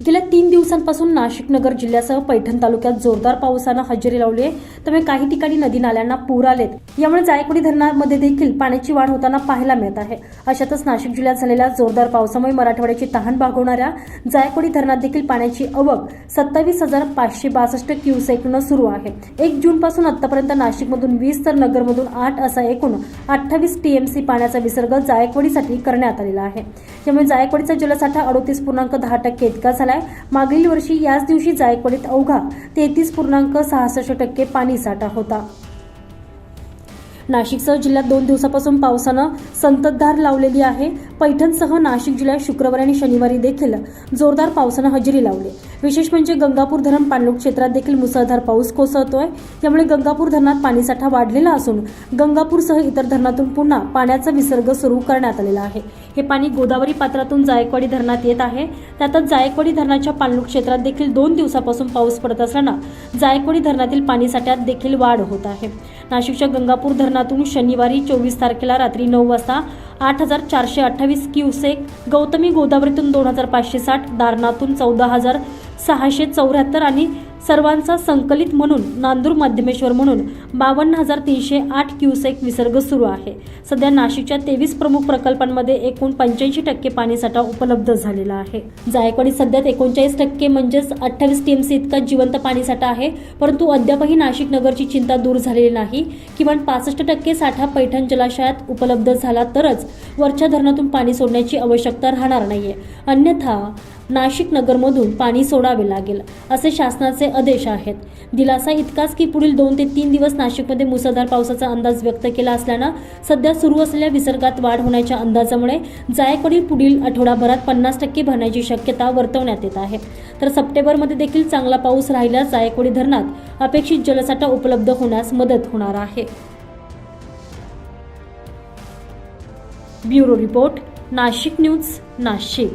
गेल्या तीन दिवसांपासून नाशिक नगर जिल्ह्यासह पैठण तालुक्यात जोरदार पावसानं हजेरी लावली आहे. त्यामुळे काही ठिकाणी नदी नाल्यांना पूर आलेत. यामुळे जायकवाडी धरणामध्ये देखील पाण्याची वाढ होताना पाहायला मिळत आहे. अशातच नाशिक जिल्ह्यात झालेल्या जोरदार पावसामुळे मराठवाड्याची तहान भागवणाऱ्या जायकवाडी धरणात देखील पाण्याची आवक सत्तावीस हजार पाचशे बासष्ट क्युसेकनं सुरू आहे. एक जून पासून आतापर्यंत नाशिकमधून वीस तर नगरमधून आठ असा एकूण अठ्ठावीस टीएमसी पाण्याचा विसर्ग जायकवाडीसाठी करण्यात आलेला आहे. त्यामुळे जायकवाडीचा जलसाठा अडोतीस पूर्णांक दहा टक्के इतका झालाय. मागील वर्षी याच दिवशी जायकवाडीत अवघा तेहतीस पूर्णांक सहासष्ट टक्के पाणी साठा होता. नाशिकसह जिल्ह्यात दोन दिवसापासून पावसानं संततधार लावलेली आहे. पैठणसह नाशिक जिल्ह्यात शुक्रवारी आणि शनिवारी देखील जोरदार पावसानं हजेरी लावली. विशेष म्हणजे गंगापूर धरण पाणलोट क्षेत्रात देखील मुसळधार पाऊस कोसळतोय. त्यामुळे गंगापूर धरणात पाणीसाठा वाढलेला असून गंगापूरसह इतर धरणातून पुन्हा पाण्याचा विसर्ग सुरू करण्यात आलेला आहे. हे पाणी गोदावरी पात्रातून जायकवाडी धरणात येत आहे. त्यातच जायकवाडी धरणाच्या पाणलोट क्षेत्रात देखील दोन दिवसापासून पाऊस पडत असल्यानं जायकवाडी धरणातील पाणीसाठ्यात देखील वाढ होत आहे. नाशिकच्या गंगापूर धरणातून शनिवारी चोवीस तारखेला रात्री नऊ वाजता आठ हजार चारशे अठ्ठावीस क्युसेक गौतमी गोदावरीतून दोन हजार पाचशे साठ दारणातून चौदा हजार सहाशे चौऱ्याहत्तर आणि सर्वांचा संकलित म्हणून नांदूर मध्यमेश्वर म्हणून बावन्न हजार तीनशे आठ क्युसेक विसर्ग सुरू आहे. सध्या नाशिकच्या तेवीस प्रमुख प्रकल्पांमध्ये एकूण पंच्याऐंशी टक्के पाणीसाठा उपलब्ध झालेला आहे. जायकवाडी सध्यात एकोणचाळीस टक्के म्हणजेच अठ्ठावीस टीएमसी इतका जिवंत पाणीसाठा आहे परंतु अद्यापही नाशिक नगरची चिंता दूर झालेली नाही. किमान पासष्ट टक्के साठा पैठण जलाशयात उपलब्ध झाला तरच वरच्या धरणातून पाणी सोडण्याची आवश्यकता राहणार नाहीये. अन्यथा नाशिक नगरमधून पाणी सोडावे लागेल असे शासनाचे आदेश आहेत. दिलासा इतकाच की पुढील दोन ते तीन दिवस नाशिकमध्ये मुसळधार पावसाचा अंदाज व्यक्त केला असल्यानं सध्या सुरू असलेल्या विसर्गात वाढ होण्याच्या अंदाजामुळे जायकवाडी पुढील आठवडाभरात पन्नास टक्के भरण्याची शक्यता वर्तवण्यात येत आहे. तर सप्टेंबरमध्ये देखील चांगला पाऊस राहिल्यास जायकवाडी धरणात अपेक्षित जलसाठा उपलब्ध होण्यास मदत होणार आहे. Bureau report Nashik news Nashik.